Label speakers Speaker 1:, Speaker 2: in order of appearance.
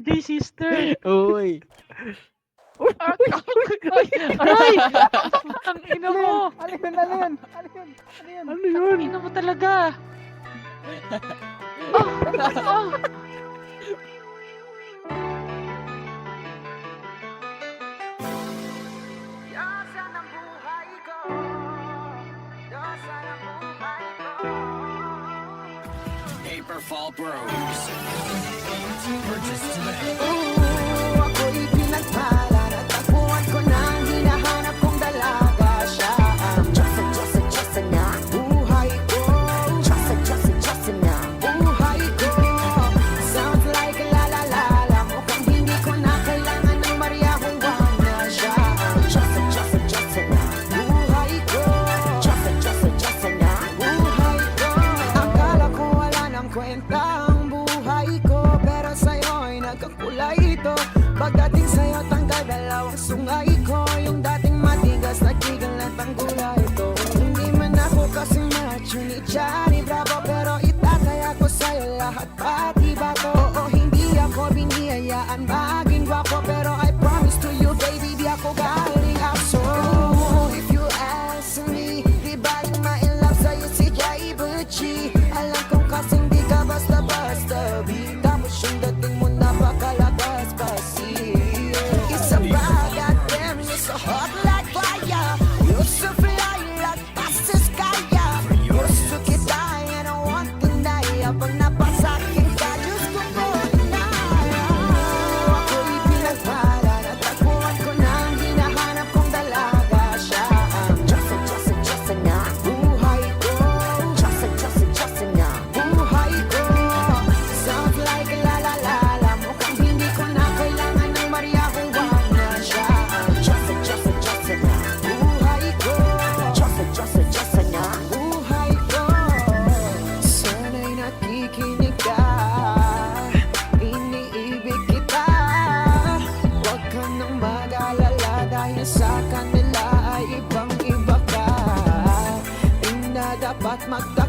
Speaker 1: J sister.
Speaker 2: Uy.
Speaker 1: Aray! Ang ina mo!
Speaker 3: Ano yun? Ano yun? Ano yun? Ano yun?
Speaker 2: Ano yun?
Speaker 1: Ang ina mo talaga! Oh! Oh!
Speaker 4: Paperfall Bros. Purchase today.
Speaker 5: Oo, kwenta ang buhay ko Pero sa'yo'y nagkakulay ito. Pagdating sa'yo tanggal dalawang sungay ko. Yung dating matigas nagtigal na tanggula ito Hindi man ako kasing macho ni Johnny Bravo Pero itataya ko sa'yo lahat pati ba to? Oo hindi ako biniyayaan maging gwapo Pero I promise to you baby di ako galing fire You're so Dahil sa kanila ay ibang iba ka Di na dapat magka